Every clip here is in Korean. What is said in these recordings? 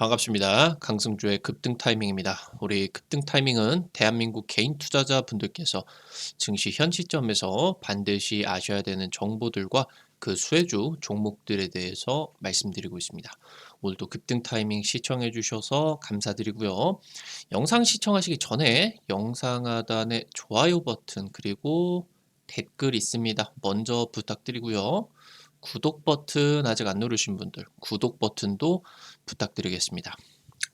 반갑습니다. 강승주의 급등 타이밍입니다. 우리 급등 타이밍은 대한민국 개인 투자자 분들께서 증시 현 시점에서 반드시 아셔야 되는 정보들과 그 수혜주 종목들에 대해서 말씀드리고 있습니다. 오늘도 급등 타이밍 시청해 주셔서 감사드리고요. 영상 시청하시기 전에 영상 하단에 좋아요 버튼 그리고 댓글 있습니다. 먼저 부탁드리고요. 구독 버튼 아직 안 누르신 분들 구독 버튼도 부탁드리겠습니다.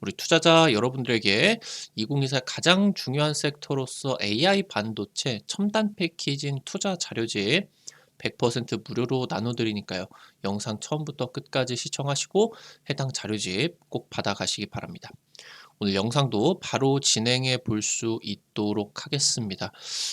우리 투자자 여러분들에게 2024 가장 중요한 섹터로서 AI 반도체 첨단 패키징 투자 자료집 100% 무료로 나눠드리니까요. 영상 처음부터 끝까지 시청하시고 해당 자료집 꼭 받아가시기 바랍니다. 오늘 영상도 바로 진행해 볼 수 있도록 하겠습니다.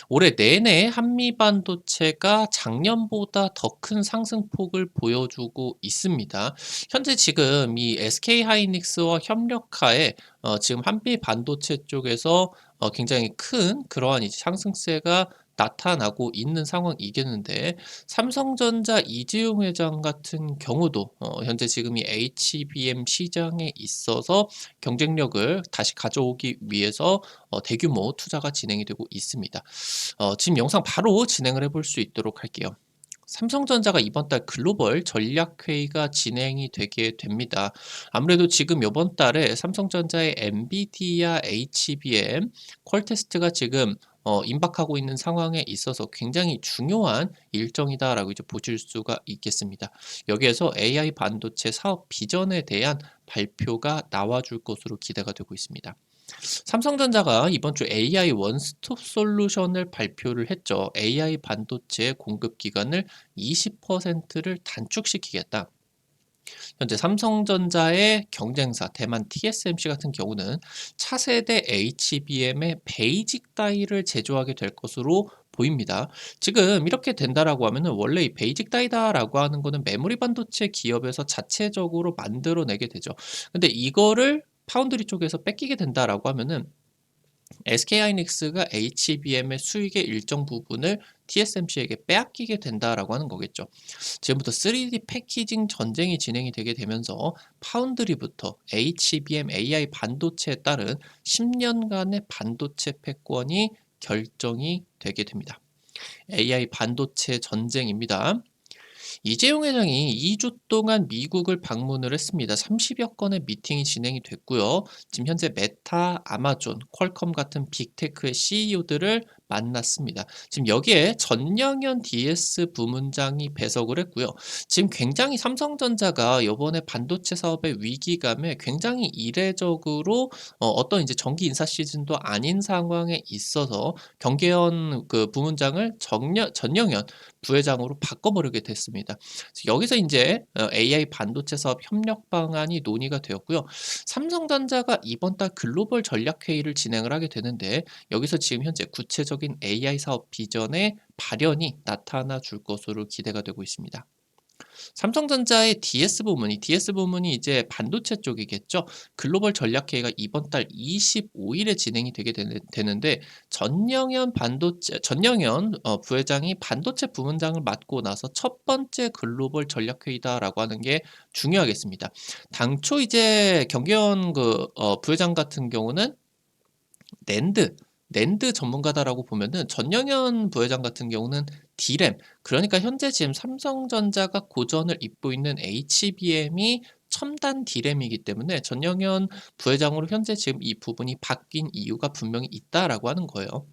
올해 내내 한미 반도체가 작년보다 더 큰 상승폭을 보여주고 있습니다. 현재 지금 이 SK 하이닉스와 협력하에 어, 지금 한미 반도체 쪽에서 어, 굉장히 큰 그러한 이제 상승세가 나타나고 있는 상황이겠는데 삼성전자 이재용 회장 같은 경우도 어, 현재 지금 이 HBM 시장에 있어서 경쟁력을 다시 가져오기 위해서 어, 대규모 투자가 진행이 되고 있습니다. 어, 지금 영상 바로 진행을 해볼 수 있도록 할게요. 삼성전자가 이번 달 글로벌 전략회의가 진행이 되게 됩니다. 아무래도 지금 이번 달에 삼성전자의 엔비디아 HBM 퀄테스트가 지금 어, 임박하고 있는 상황에 있어서 굉장히 중요한 일정이다라고 이제 보실 수가 있겠습니다. 여기에서 AI 반도체 사업 비전에 대한 발표가 나와줄 것으로 기대가 되고 있습니다. 삼성전자가 이번 주 AI 원스톱 솔루션을 발표를 했죠. AI 반도체 공급 기간을 20%를 단축시키겠다. 현재 삼성전자의 경쟁사 대만 TSMC 같은 경우는 차세대 HBM의 베이직 다이를 제조하게 될 것으로 보입니다. 지금 이렇게 된다라고 하면은 원래 이 베이직 다이다라고 하는 거는 메모리 반도체 기업에서 자체적으로 만들어내게 되죠. 근데 이거를 파운드리 쪽에서 뺏기게 된다라고 하면은 SK하이닉스가 HBM의 수익의 일정 부분을 TSMC에게 빼앗기게 된다라고 하는 거겠죠. 지금부터 3D 패키징 전쟁이 진행이 되게 되면서 파운드리부터 HBM AI 반도체에 따른 10년간의 반도체 패권이 결정이 되게 됩니다. AI 반도체 전쟁입니다. 이재용 회장이 2주 동안 미국을 방문을 했습니다. 30여 건의 미팅이 진행이 됐고요. 지금 현재 메타, 아마존, 퀄컴 같은 빅테크의 CEO들을 만났습니다. 지금 여기에 전영현 DS 부문장이 배석을 했고요. 지금 굉장히 삼성전자가 이번에 반도체 사업의 위기감에 굉장히 이례적으로 어, 떤 이제 정기 인사 시즌도 아닌 상황에 있어서 경계현 그 부문장을 정년, 전영현 부회장으로 바꿔버리게 됐습니다. 여기서 이제 AI 어, 반도체 사업 협력 방안이 논의가 되었고요. 삼성전자가 이번 달 글로벌 전략 회의를 진행을 하게 되는데 여기서 지금 현재 구체적인 구체적인 AI 사업 비전의 발현이 나타나 줄 것으로 기대가 되고 있습니다. 삼성전자의 DS 부문이 DS 부문이 이제 반도체 쪽이겠죠. 글로벌 전략 회의가 이번 달 25일에 진행이 되게 되는데 전영현 반도체 전영현 어, 부회장이 반도체 부문장을 맡고 나서 첫 번째 글로벌 전략 회의다라고 하는 게 중요하겠습니다. 당초 이제 경계현 그 어, 부회장 같은 경우는 낸드 낸드 전문가다라고 보면은 전영현 부회장 같은 경우는 D램 그러니까 현재 지금 삼성전자가 고전을 입고 있는 HBM이 첨단 D램이기 때문에 전영현 부회장으로 현재 지금 이 부분이 바뀐 이유가 분명히 있다라고 하는 거예요.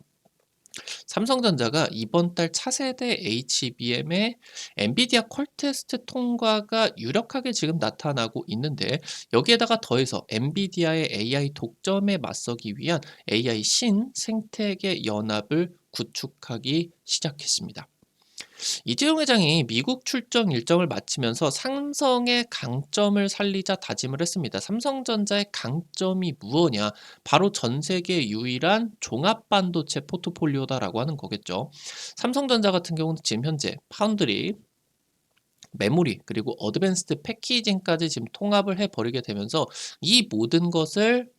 삼성전자가 이번 달 차세대 HBM의 엔비디아 퀄테스트 통과가 유력하게 지금 나타나고 있는데 여기에다가 더해서 엔비디아의 AI 독점에 맞서기 위한 AI 신 생태계 연합을 구축하기 시작했습니다. 이재용 회장이 미국 출정 일정을 마치면서 삼성의 강점을 살리자 다짐을 했습니다. 삼성전자의 강점이 무엇냐? 바로 전 세계 유일한 종합 반도체 포트폴리오다라고 하는 거겠죠. 삼성전자 같은 경우는 지금 현재 파운드리 메모리 그리고 어드밴스드 패키징까지 지금 통합을 해 버리게 되면서 이 모든 것을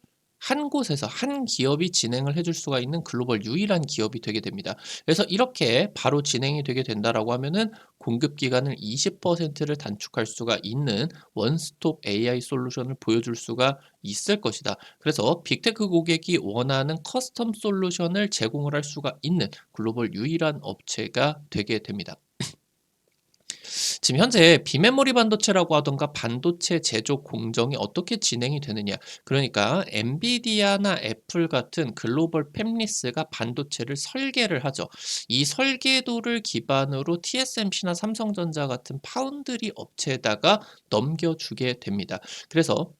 한 곳에서 한 기업이 진행을 해줄 수가 있는 글로벌 유일한 기업이 되게 됩니다. 그래서 이렇게 바로 진행이 되게 된다라고 하면은 공급 기간을 20%를 단축할 수가 있는 원스톱 AI 솔루션을 보여줄 수가 있을 것이다. 그래서 빅테크 고객이 원하는 커스텀 솔루션을 제공을 할 수가 있는 글로벌 유일한 업체가 되게 됩니다. 지금 현재 비메모리 반도체라고 하던가 반도체 제조 공정이 어떻게 진행이 되느냐. 그러니까 엔비디아나 애플 같은 글로벌 팹리스가 반도체를 설계를 하죠. 이 설계도를 기반으로 TSMC나 삼성전자 같은 파운드리 업체에다가 넘겨주게 됩니다. 그래서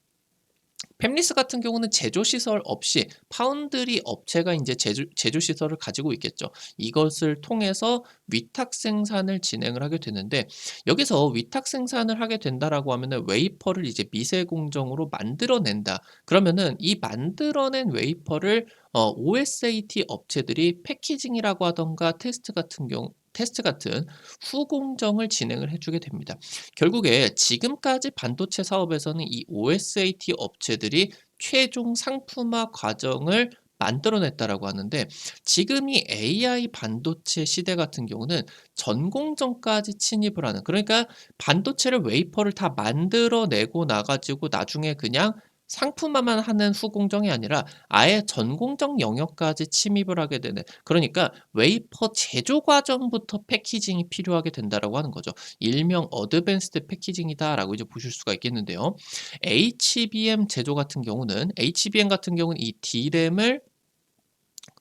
팹리스 같은 경우는 제조 시설 없이 파운드리 업체가 이제 제조, 제조 시설을 가지고 있겠죠. 이것을 통해서 위탁 생산을 진행을 하게 되는데 여기서 위탁 생산을 하게 된다라고 하면은 웨이퍼를 이제 미세 공정으로 만들어낸다. 그러면은 이 만들어낸 웨이퍼를 어, OSAT 업체들이 패키징이라고 하던가 테스트 같은 경우 테스트 같은 후공정을 진행을 해주게 됩니다. 결국에 지금까지 반도체 사업에서는 이 OSAT 업체들이 최종 상품화 과정을 만들어냈다라고 하는데 지금 이 AI 반도체 시대 같은 경우는 전공정까지 침입을 하는 그러니까 반도체를 웨이퍼를 다 만들어내고 나가지고 나중에 그냥 상품화만 하는 후공정이 아니라 아예 전공정 영역까지 침입을 하게 되는 그러니까 웨이퍼 제조 과정부터 패키징이 필요하게 된다라고 하는 거죠. 일명 어드밴스드 패키징이다라고 이제 보실 수가 있겠는데요. HBM 제조 같은 경우는 HBM 같은 경우는 이 D램을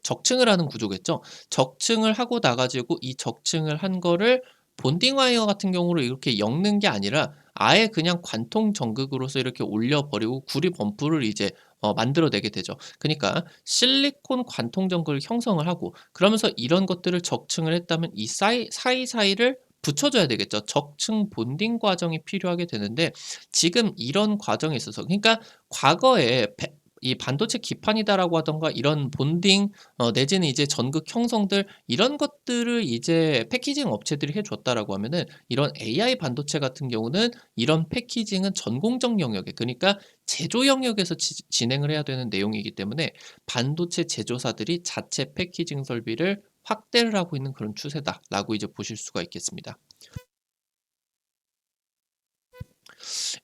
적층을 하는 구조겠죠. 적층을 하고 나가지고 이 적층을 한 거를 본딩 와이어 같은 경우로 이렇게 엮는 게 아니라 아예 그냥 관통 전극으로서 이렇게 올려버리고 구리 범프를 이제 어, 만들어내게 되죠. 그러니까 실리콘 관통 전극을 형성을 하고 그러면서 이런 것들을 적층을 했다면 이 사이, 사이사이를 붙여줘야 되겠죠. 적층 본딩 과정이 필요하게 되는데 지금 이런 과정에 있어서 그러니까 과거에 이 반도체 기판이다라고 하던가 이런 본딩 어, 내지는 이제 전극 형성들 이런 것들을 이제 패키징 업체들이 해줬다라고 하면은 이런 AI 반도체 같은 경우는 이런 패키징은 전공정 영역에 그러니까 제조 영역에서 지, 진행을 해야 되는 내용이기 때문에 반도체 제조사들이 자체 패키징 설비를 확대를 하고 있는 그런 추세다라고 이제 보실 수가 있겠습니다.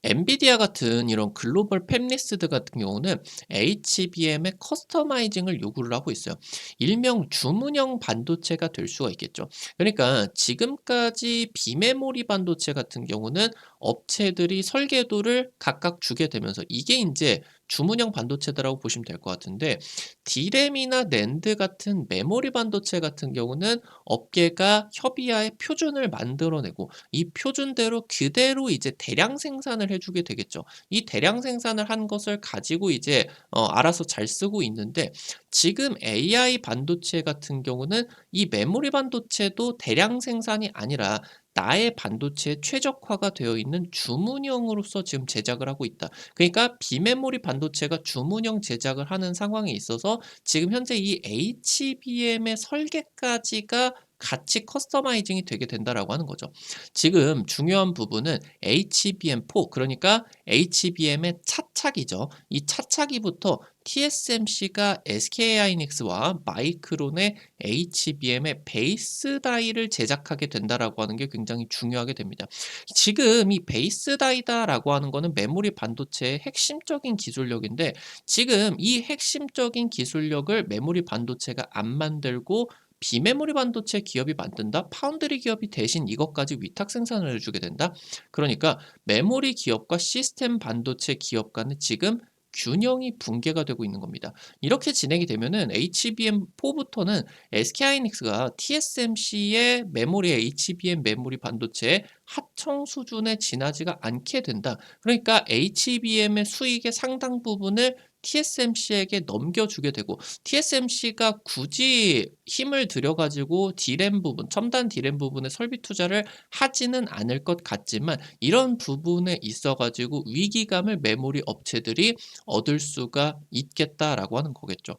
엔비디아 같은 이런 글로벌 팹리스드 같은 경우는 HBM의 커스터마이징을 요구를 하고 있어요. 일명 주문형 반도체가 될 수가 있겠죠. 그러니까 지금까지 비메모리 반도체 같은 경우는 업체들이 설계도를 각각 주게 되면서 이게 이제 주문형 반도체다라고 보시면 될 것 같은데 D램이나 낸드 같은 메모리 반도체 같은 경우는 업계가 협의하에 표준을 만들어내고 이 표준대로 그대로 이제 대량 생산을 해주게 되겠죠. 이 대량 생산을 한 것을 가지고 이제 어, 알아서 잘 쓰고 있는데 지금 AI 반도체 같은 경우는 이 메모리 반도체도 대량 생산이 아니라 나의 반도체에 최적화가 되어 있는 주문형으로서 지금 제작을 하고 있다. 그러니까 비메모리 반도체가 주문형 제작을 하는 상황에 있어서 지금 현재 이 HBM의 설계까지가 같이 커스터마이징이 되게 된다라고 하는 거죠. 지금 중요한 부분은 HBM4 그러니까 HBM의 차차기죠. 이 차차기부터 TSMC가 SK하이닉스와 마이크론의 HBM의 베이스 다이를 제작하게 된다라고 하는 게 굉장히 중요하게 됩니다. 지금 이 베이스 다이다라고 하는 거는 메모리 반도체의 핵심적인 기술력인데 지금 이 핵심적인 기술력을 메모리 반도체가 안 만들고 비메모리 반도체 기업이 만든다? 파운드리 기업이 대신 이것까지 위탁 생산을 해주게 된다? 그러니까 메모리 기업과 시스템 반도체 기업 간은 지금 균형이 붕괴가 되고 있는 겁니다. 이렇게 진행이 되면은 HBM4부터는 SK하이닉스가 TSMC의 메모리 HBM 메모리 반도체 하청 수준에 지나지가 않게 된다. 그러니까 HBM의 수익의 상당 부분을 TSMC에게 넘겨주게 되고 TSMC가 굳이 힘을 들여가지고 D램 부분, 첨단 D램 부분에 설비 투자를 하지는 않을 것 같지만 이런 부분에 있어가지고 위기감을 메모리 업체들이 얻을 수가 있겠다라고 하는 거겠죠.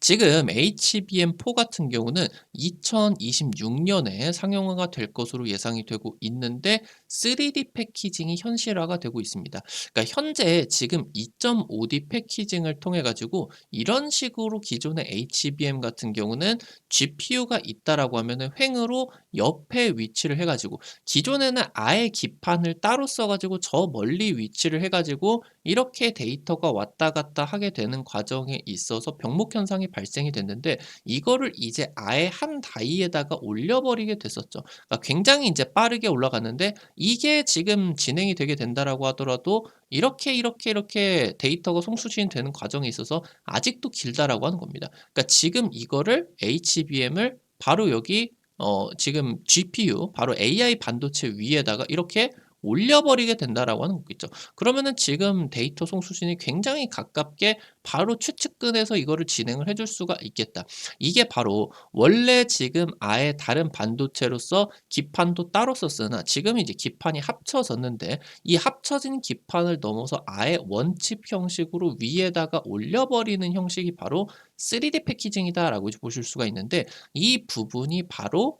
지금 HBM4 같은 경우는 2026년에 상용화가 될 것으로 예상이 되고 있는데 3D 패키징이 현실화가 되고 있습니다. 그러니까 현재 지금 2.5D 패키징을 통해 가지고 이런 식으로 기존의 HBM 같은 경우는 GPU가 있다라고 하면은 횡으로 옆에 위치를 해 가지고 기존에는 아예 기판을 따로 써 가지고 저 멀리 위치를 해 가지고 이렇게 데이터가 왔다 갔다 하게 되는 과정에 있어서 병목 현상이 발생이 됐는데 이거를 이제 아예 한 다이에다가 올려버리게 됐었죠. 그러니까 굉장히 이제 빠르게 올라갔는데 이게 지금 진행이 되게 된다라고 하더라도 이렇게 이렇게 이렇게 데이터가 송수신이 되는 과정에 있어서 아직도 길다라고 하는 겁니다. 그러니까 지금 이거를 HBM을 바로 여기 어 지금 GPU 바로 AI 반도체 위에다가 이렇게 올려버리게 된다라고 하는 거겠죠. 그러면은 지금 데이터 송수신이 굉장히 가깝게 바로 추측근에서 이거를 진행을 해줄 수가 있겠다. 이게 바로 원래 지금 아예 다른 반도체로서 기판도 따로 썼으나 지금 이제 기판이 합쳐졌는데 이 합쳐진 기판을 넘어서 아예 원칩 형식으로 위에다가 올려버리는 형식이 바로 3D 패키징이다라고 보실 수가 있는데 이 부분이 바로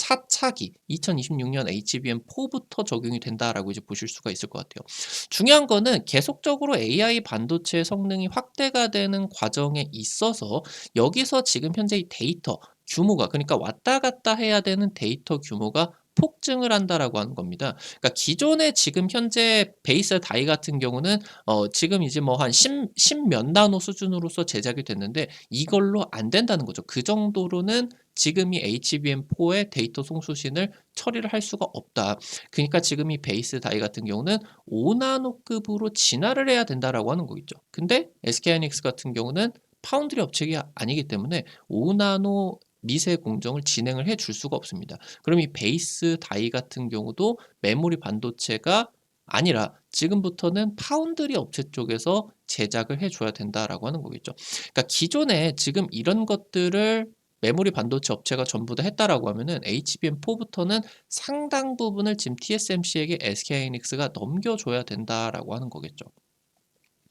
차차기 2026년 HBM4부터 적용이 된다라고 이제 보실 수가 있을 것 같아요. 중요한 거는 계속적으로 AI 반도체 성능이 확대가 되는 과정에 있어서 여기서 지금 현재 이 데이터 규모가 그러니까 왔다 갔다 해야 되는 데이터 규모가 폭증을 한다라고 하는 겁니다. 그러니까 기존에 지금 현재 베이스 다이 같은 경우는 어 지금 이제 뭐 한 10, 10몇 나노 수준으로서 제작이 됐는데 이걸로 안 된다는 거죠. 그 정도로는 지금 이 HBM4의 데이터 송수신을 처리를 할 수가 없다. 그러니까 지금 이 베이스 다이 같은 경우는 5나노급으로 진화를 해야 된다라고 하는 거겠죠. 근데 SK하이닉스 같은 경우는 파운드리 업체가 아니기 때문에 5나노 미세 공정을 진행을 해 줄 수가 없습니다. 그럼 이 베이스 다이 같은 경우도 메모리 반도체가 아니라 지금부터는 파운드리 업체 쪽에서 제작을 해줘야 된다라고 하는 거겠죠. 그러니까 기존에 지금 이런 것들을 메모리 반도체 업체가 전부 다 했다라고 하면은 HBM4부터는 상당 부분을 지금 TSMC에게 SK하이닉스가 넘겨줘야 된다라고 하는 거겠죠.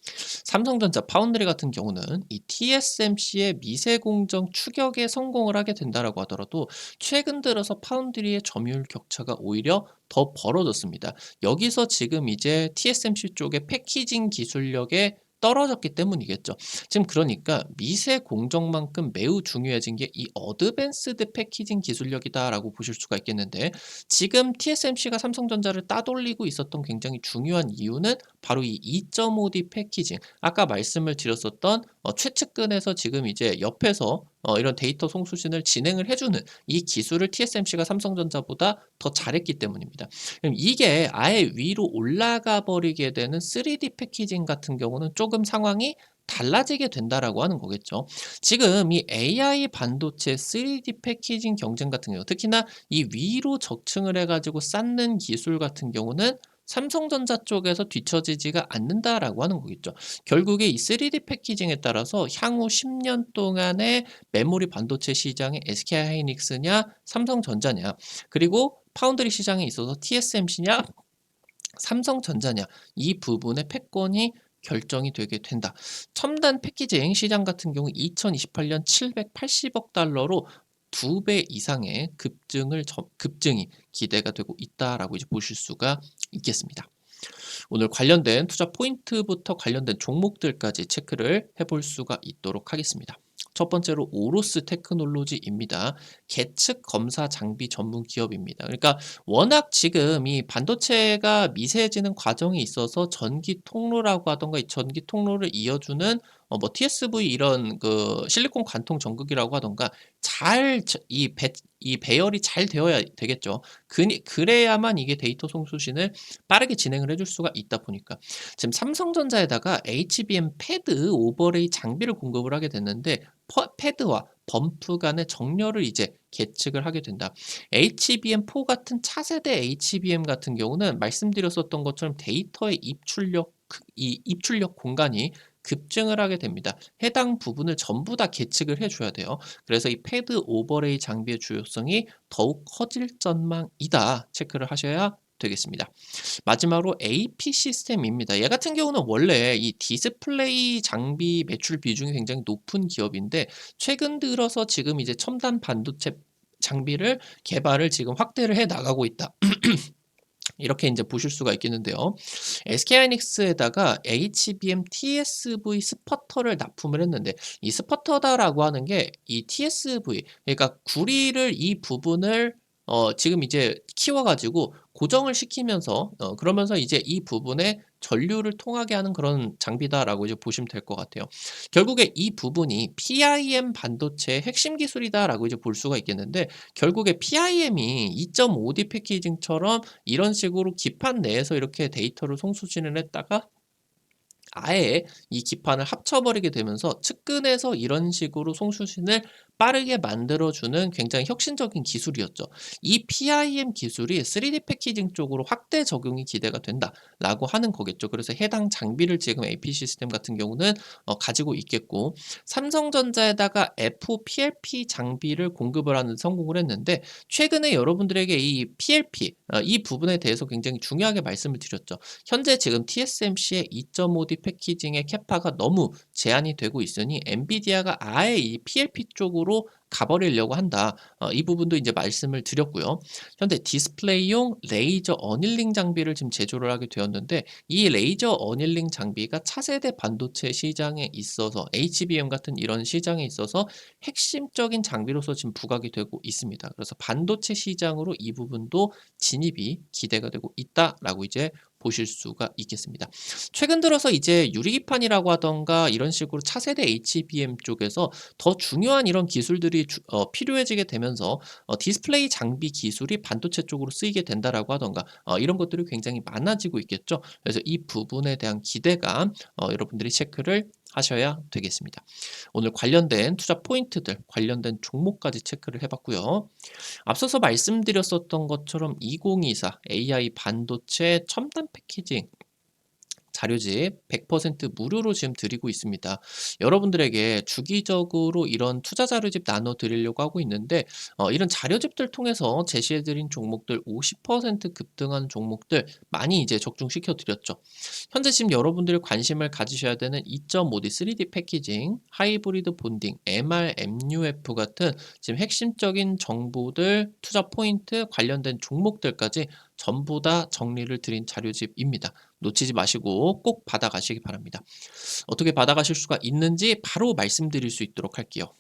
삼성전자 파운드리 같은 경우는 이 TSMC의 미세 공정 추격에 성공을 하게 된다라고 하더라도 최근 들어서 파운드리의 점유율 격차가 오히려 더 벌어졌습니다. 여기서 지금 이제 TSMC 쪽의 패키징 기술력에 떨어졌기 때문이겠죠. 지금 그러니까 미세 공정만큼 매우 중요해진 게 이 어드밴스드 패키징 기술력이다라고 보실 수가 있겠는데 지금 TSMC가 삼성전자를 따돌리고 있었던 굉장히 중요한 이유는 바로 이 2.5D 패키징 아까 말씀을 드렸었던 어, 최측근에서 지금 이제 옆에서 어, 이런 데이터 송수신을 진행을 해주는 이 기술을 TSMC가 삼성전자보다 더 잘했기 때문입니다. 그럼 이게 아예 위로 올라가 버리게 되는 3D 패키징 같은 경우는 조금 상황이 달라지게 된다라고 하는 거겠죠. 지금 이 AI 반도체 3D 패키징 경쟁 같은 경우 특히나 이 위로 적층을 해가지고 쌓는 기술 같은 경우는 삼성전자 쪽에서 뒤처지지가 않는다라고 하는 거겠죠. 결국에 이 3D 패키징에 따라서 향후 10년 동안의 메모리 반도체 시장에 SK하이닉스냐 삼성전자냐 그리고 파운드리 시장에 있어서 TSMC냐 삼성전자냐 이 부분의 패권이 결정이 되게 된다. 첨단 패키징 시장 같은 경우 2028년 780억 달러로 두 배 이상의 급증을 급증이 기대가 되고 있다라고 이제 보실 수가 있겠습니다. 오늘 관련된 투자 포인트부터 관련된 종목들까지 체크를 해볼 수가 있도록 하겠습니다. 첫 번째로 오로스 테크놀로지입니다. 계측 검사 장비 전문 기업입니다. 그러니까 워낙 지금 이 반도체가 미세해지는 과정에 있어서 전기 통로라고 하던가 이 전기 통로를 이어주는 어, 뭐 TSV 이런 그 실리콘 관통 전극이라고 하던가 잘이 배, 이 배열이 잘 되어야 되겠죠. 그, 그래야만 이게 데이터 송수신을 빠르게 진행을 해줄 수가 있다 보니까 지금 삼성전자에다가 HBM 패드 오버레이 장비를 공급을 하게 됐는데 패드와 범프 간의 정렬을 이제 계측을 하게 된다. HBM4 같은 차세대 HBM 같은 경우는 말씀드렸었던 것처럼 데이터의 입출력 이 입출력 공간이 급증을 하게 됩니다. 해당 부분을 전부 다 계측을 해줘야 돼요. 그래서 이 패드 오버레이 장비의 주요성이 더욱 커질 전망이다 체크를 하셔야 되겠습니다. 마지막으로 AP 시스템입니다. 얘 같은 경우는 원래 이 디스플레이 장비 매출 비중이 굉장히 높은 기업인데 최근 들어서 지금 이제 첨단 반도체 장비를 개발을 지금 확대를 해 나가고 있다. 이렇게 이제 보실 수가 있겠는데요. SK하이닉스에다가 HBM TSV 스퍼터를 납품을 했는데 이 스퍼터다라고 하는 게 이 TSV 그러니까 구리를 이 부분을 어 지금 이제 키워 가지고 고정을 시키면서 어 그러면서 이제 이 부분에 전류를 통하게 하는 그런 장비다라고 이제 보시면 될 것 같아요. 결국에 이 부분이 PIM 반도체의 핵심 기술이다라고 이제 볼 수가 있겠는데 결국에 PIM이 2.5D 패키징처럼 이런 식으로 기판 내에서 이렇게 데이터를 송수신을 했다가 아예 이 기판을 합쳐버리게 되면서 측근에서 이런 식으로 송수신을 빠르게 만들어주는 굉장히 혁신적인 기술이었죠. 이 PIM 기술이 3D 패키징 쪽으로 확대 적용이 기대가 된다라고 하는 거겠죠. 그래서 해당 장비를 지금 AP 시스템 같은 경우는 어, 가지고 있겠고 삼성전자에다가 FPLP 장비를 공급을 하는 성공을 했는데 최근에 여러분들에게 이 PLP 어, 이 부분에 대해서 굉장히 중요하게 말씀을 드렸죠. 현재 지금 TSMC의 2.5D 패키징의 캐파가 너무 제한이 되고 있으니 엔비디아가 아예 이 PLP 쪽으로 가버리려고 한다. 어, 이 부분도 이제 말씀을 드렸고요. 현재 디스플레이용 레이저 어닐링 장비를 지금 제조를 하게 되었는데 이 레이저 어닐링 장비가 차세대 반도체 시장에 있어서 HBM 같은 이런 시장에 있어서 핵심적인 장비로서 지금 부각이 되고 있습니다. 그래서 반도체 시장으로 이 부분도 진입이 기대가 되고 있다라고 이제 보실 수가 있겠습니다. 최근 들어서 이제 유리기판이라고 하던가 이런 식으로 차세대 HBM 쪽에서 더 중요한 이런 기술들이 주, 어, 필요해지게 되면서 어, 디스플레이 장비 기술이 반도체 쪽으로 쓰이게 된다라고 하던가 어, 이런 것들이 굉장히 많아지고 있겠죠. 그래서 이 부분에 대한 기대감 어, 여러분들이 체크를 하셔야 되겠습니다. 오늘 관련된 투자 포인트들, 관련된 종목까지 체크를 해봤고요. 앞서서 말씀드렸었던 것처럼 2024 AI 반도체 첨단 패키징 자료집 100% 무료로 지금 드리고 있습니다. 여러분들에게 주기적으로 이런 투자 자료집 나눠 드리려고 하고 있는데 어, 이런 자료집들 통해서 제시해 드린 종목들 50% 급등한 종목들 많이 이제 적중시켜 드렸죠. 현재 지금 여러분들이 관심을 가지셔야 되는 2.5D 3D 패키징, 하이브리드 본딩, MR, MUF 같은 지금 핵심적인 정보들, 투자 포인트 관련된 종목들까지 전부 다 정리를 드린 자료집입니다. 놓치지 마시고 꼭 받아가시기 바랍니다. 어떻게 받아가실 수가 있는지 바로 말씀드릴 수 있도록 할게요.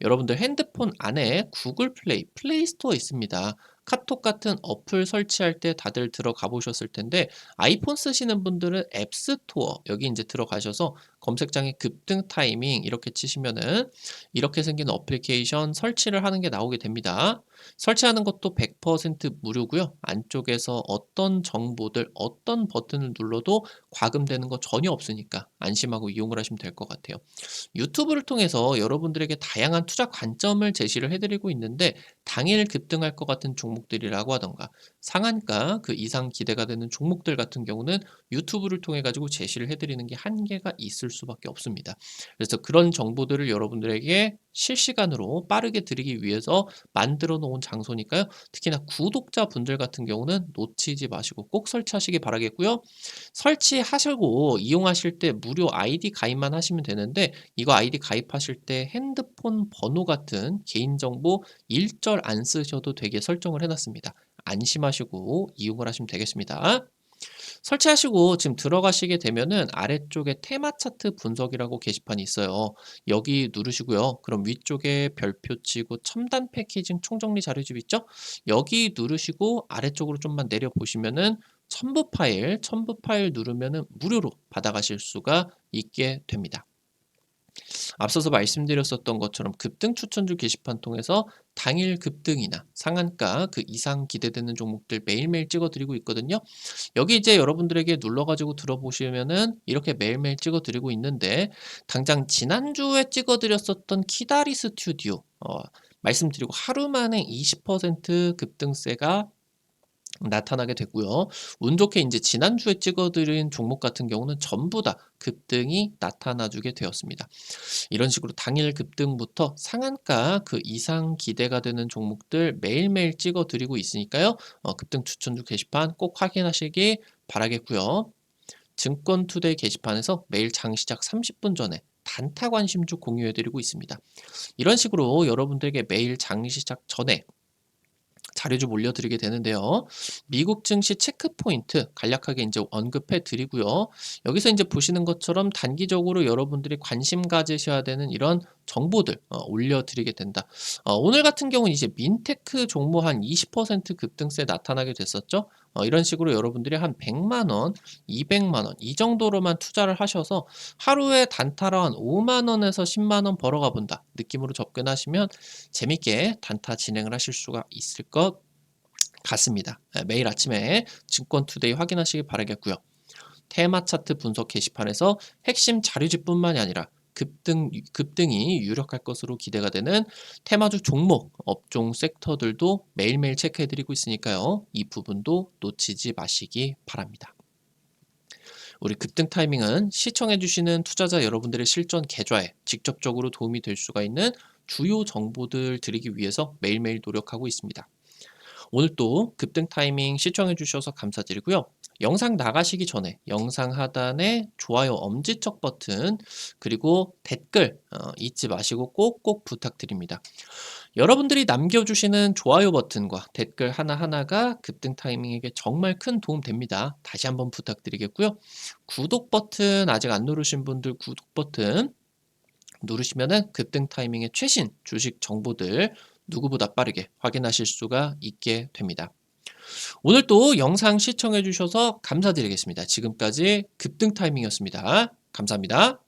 여러분들 핸드폰 안에 구글 플레이, 플레이 스토어 있습니다. 카톡 같은 어플 설치할 때 다들 들어가 보셨을 텐데 아이폰 쓰시는 분들은 앱스토어 여기 이제 들어가셔서 검색창에 급등 타이밍 이렇게 치시면은 이렇게 생긴 어플리케이션 설치를 하는 게 나오게 됩니다. 설치하는 것도 100% 무료고요. 안쪽에서 어떤 정보들, 어떤 버튼을 눌러도 과금되는 거 전혀 없으니까 안심하고 이용을 하시면 될 것 같아요. 유튜브를 통해서 여러분들에게 다양한 투자 관점을 제시를 해드리고 있는데 당일 급등할 것 같은 종목들이라고 하던가 상한가 그 이상 기대가 되는 종목들 같은 경우는 유튜브를 통해 가지고 제시를 해드리는 게 한계가 있을 수밖에 없습니다. 그래서 그런 정보들을 여러분들에게 실시간으로 빠르게 드리기 위해서 만들어 놓은 장소니까요. 특히나 구독자 분들 같은 경우는 놓치지 마시고 꼭 설치하시기 바라겠고요. 설치하시고 이용하실 때 무료 아이디 가입만 하시면 되는데 이거 아이디 가입하실 때 핸드폰 번호 같은 개인정보 일절 안 쓰셔도 되게 설정을 해놨습니다. 안심하시고 이용을 하시면 되겠습니다. 설치하시고 지금 들어가시게 되면은 아래쪽에 테마 차트 분석이라고 게시판이 있어요. 여기 누르시고요. 그럼 위쪽에 별표 치고 첨단 패키징 총정리 자료집 있죠? 여기 누르시고 아래쪽으로 좀만 내려 보시면은 첨부 파일, 첨부 파일 누르면은 무료로 받아가실 수가 있게 됩니다. 앞서서 말씀드렸었던 것처럼 급등 추천주 게시판 통해서 당일 급등이나 상한가 그 이상 기대되는 종목들 매일매일 찍어드리고 있거든요. 여기 이제 여러분들에게 눌러가지고 들어보시면은 이렇게 매일매일 찍어드리고 있는데 당장 지난주에 찍어드렸었던 키다리 스튜디오 어, 말씀드리고 하루 만에 20% 급등세가 나타나게 됐고요. 운 좋게 인제 지난주에 찍어 드린 종목 같은 경우는 전부 다 급등이 나타나 주게 되었습니다. 이런 식으로 당일 급등부터 상한가 그 이상 기대가 되는 종목들 매일매일 찍어 드리고 있으니까요. 어 급등 추천주 게시판 꼭 확인하시기 바라겠고요. 증권투데이 게시판에서 매일 장 시작 30분 전에 단타 관심주 공유해 드리고 있습니다. 이런 식으로 여러분들에게 매일 장 시작 전에 자료 좀 올려드리게 되는데요. 미국 증시 체크 포인트 간략하게 이제 언급해 드리고요. 여기서 이제 보시는 것처럼 단기적으로 여러분들이 관심 가지셔야 되는 이런 정보들 어, 올려드리게 된다. 어, 오늘 같은 경우는 이제 민테크 종목 한 20% 급등세 나타나게 됐었죠. 어, 이런 식으로 여러분들이 한 100만 원, 200만 원 이 정도로만 투자를 하셔서 하루에 단타로 한 5만 원에서 10만 원 벌어가 본다 느낌으로 접근하시면 재밌게 단타 진행을 하실 수가 있을 것 같습니다. 예, 매일 아침에 증권투데이 확인하시기 바라겠고요. 테마 차트 분석 게시판에서 핵심 자료집뿐만이 아니라 급등 급등이 유력할 것으로 기대가 되는 테마주 종목, 업종 섹터들도 매일매일 체크해 드리고 있으니까요. 이 부분도 놓치지 마시기 바랍니다. 우리 급등 타이밍은 시청해 주시는 투자자 여러분들의 실전 계좌에 직접적으로 도움이 될 수가 있는 주요 정보들 드리기 위해서 매일매일 노력하고 있습니다. 오늘 또 급등 타이밍 시청해 주셔서 감사드리고요. 영상 나가시기 전에 영상 하단에 좋아요 엄지척 버튼 그리고 댓글 어, 잊지 마시고 꼭꼭 부탁드립니다. 여러분들이 남겨주시는 좋아요 버튼과 댓글 하나하나가 급등 타이밍에게 정말 큰 도움 됩니다. 다시 한번 부탁드리겠고요. 구독 버튼 아직 안 누르신 분들 구독 버튼 누르시면은 급등 타이밍의 최신 주식 정보들 누구보다 빠르게 확인하실 수가 있게 됩니다. 오늘 또 영상 시청해 주셔서 감사드리겠습니다. 지금까지 급등 타이밍이었습니다. 감사합니다.